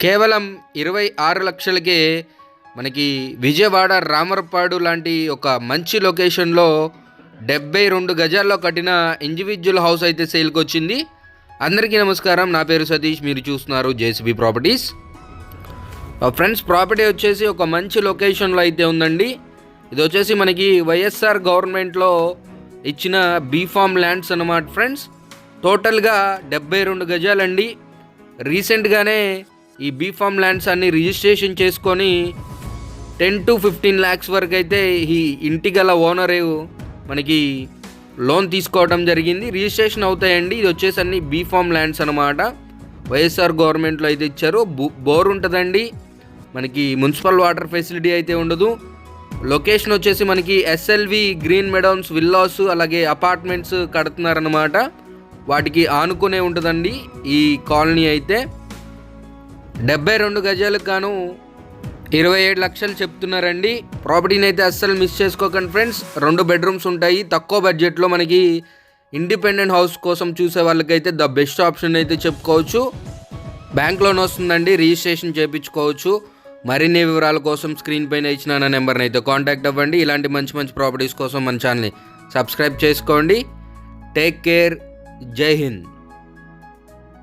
కేవలం ఇరవై ఆరు లక్షలకే మనకి విజయవాడ రామరపాడు లాంటి ఒక మంచి లొకేషన్లో డెబ్బై రెండు గజాల్లో కట్టిన ఇండివిజువల్ హౌస్ అయితే సేల్కి వచ్చింది. అందరికీ నమస్కారం. నా పేరు సతీష్. మీరు చూస్తున్నారు జేసీబీ ప్రాపర్టీస్. ఫ్రెండ్స్ ప్రాపర్టీ వచ్చేసి ఒక మంచి లొకేషన్లో అయితే ఉందండి. ఇది వచ్చేసి మనకి వైఎస్ఆర్ గవర్నమెంట్లో ఇచ్చిన బీఫామ్ ల్యాండ్స్ అన్నమాట ఫ్రెండ్స్. టోటల్గా డెబ్బై రెండు గజాలండి. రీసెంట్గానే ఈ బీఫామ్ ల్యాండ్స్ అన్ని రిజిస్ట్రేషన్ చేసుకొని టెన్ టు ఫిఫ్టీన్ ల్యాక్స్ వరకు అయితే ఈ ఇంటి గల ఓనరే మనకి లోన్ తీసుకోవడం జరిగింది. రిజిస్ట్రేషన్ అవుతాయండి. ఇది వచ్చేసి అన్ని బీఫామ్ ల్యాండ్స్ అనమాట వైఎస్ఆర్ గవర్నమెంట్లో అయితే ఇచ్చారు. బోర్ ఉంటుందండి. మనకి మున్సిపల్ వాటర్ ఫెసిలిటీ అయితే ఉండదు. లొకేషన్ వచ్చేసి మనకి ఎస్ఎల్వి గ్రీన్ మెడౌన్స్ విల్లాస్ అలాగే అపార్ట్మెంట్స్ కడుతున్నారనమాట వాటికి ఆనుకునే ఉంటుందండి ఈ కాలనీ అయితే. డెబ్బై రెండు గజాలకు గాను ఇరవై ఏడు లక్షలు చెప్తున్నారండి. ప్రాపర్టీని అయితే అస్సలు మిస్ చేసుకోకండి ఫ్రెండ్స్. రెండు బెడ్రూమ్స్ ఉంటాయి. తక్కువ బడ్జెట్లో మనకి ఇండిపెండెంట్ హౌస్ కోసం చూసే వాళ్ళకైతే ద బెస్ట్ ఆప్షన్ అయితే చెప్పుకోవచ్చు. బ్యాంక్ లోన్ వస్తుందండి. రిజిస్ట్రేషన్ చేయించుకోవచ్చు. మరిన్ని వివరాల కోసం స్క్రీన్ పైన ఇచ్చిన నా నెంబర్ని అయితే కాంటాక్ట్ అవ్వండి. ఇలాంటి మంచి మంచి ప్రాపర్టీస్ కోసం మన ఛానల్ని సబ్స్క్రైబ్ చేసుకోండి. Take care. జై హింద్.